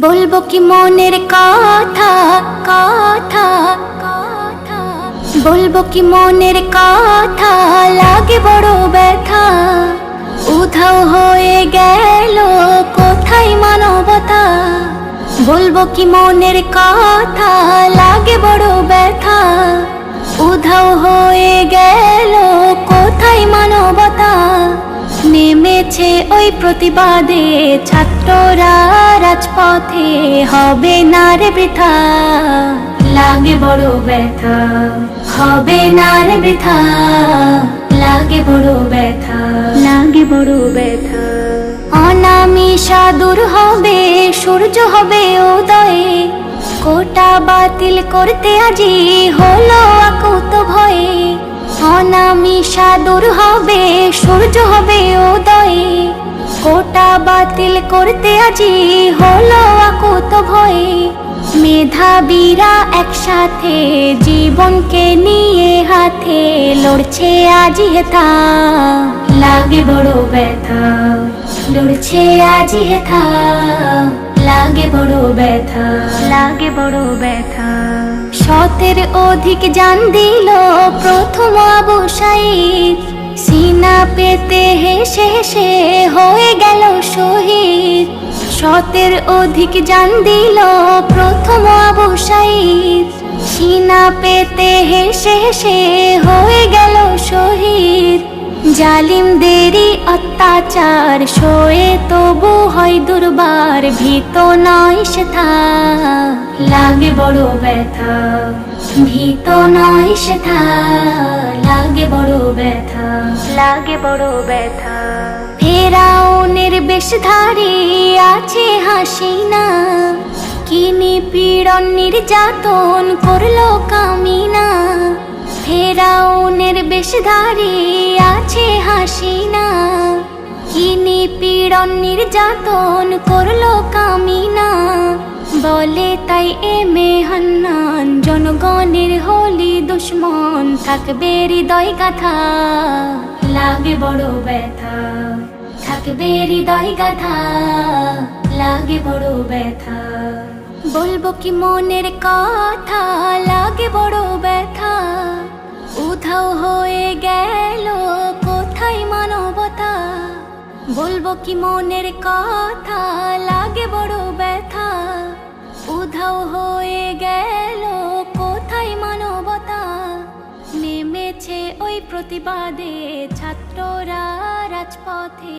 বলব কি মনের কথা কথা কথা। বলব কি মনের কথা, লাগে বড় ব্যথা। উধাও হয়ে গেল, কোথায় মানবতা? বলব কি মনের কথা, লাগে বড় ব্যথা। উধাও হয়ে প্রতিবাদে ছাত্ররা রাজপথে হবে না রে বৃথা। লাগে বড় ব্যথা হবে না রে বৃথা। লাগে বড় ব্যথা লাগে বড় ব্যথা। দূর হবে সূর্য হবে উদয়ে। কোটা বাতিল করতে আজি হলো আকুত ভয়ে। অনামিষা দূর হবে সূর্য হবে কোটা বাতিল করতে আজি হলো আকুত ভয়ে। মেধাবীরা একসাথে জীবনকে নিয়ে হাতে লড়ছে আজি হেথা। লাগে বড় ব্যথা লড়ছে আজি হেথা। লাগে বড় ব্যথা লাগে বড় ব্যথা। সতের অধিক জান দিল প্রথম অবসায়ী সিনা পেতে হেসে হেসে হয়ে গেল শহীদ। সতের অধিক জান দিল প্রথম অবসায়ী সিনা পেতে হেসে হেসে হয়ে গেল শহীদ। জালিমদেরই অত্যাচার সয়ে তবু হয় দুর্বার, ভীত নয় সেথা। লাগে বড় ব্যথা। ভীত নয় সেথা লাগে বড় ব্যথা। লাগে বড় ব্যথা। ফেরাউনের বেশধারী আছে হাসিনা কিনি পীড়ন নির্যাতন করল কামিনা। ফেরাউনের বেশধারী আছে হাসিনা কিনি পীড়ন নির্যাতন করল কামিনা। বলে তাই এ মেহান্নান জনগণের হলি দুশ্মন থাকবে হৃদয় গাথা। লাগে বড় ব্যথা থাকবে হৃদয় গাথা। লাগে বড় ব্যথা। বলব কি মনের কথা লাগে বড় ব্যথা। উধাও হয়ে গেল কোথায় মানবতা? বলব কি মনের কথা লাগে বড় ব্যথা। উধাও হয়ে গেল। কোথায় মানবতা? নেমেছে ওই প্রতিবাদে ছাত্ররা রাজপথে।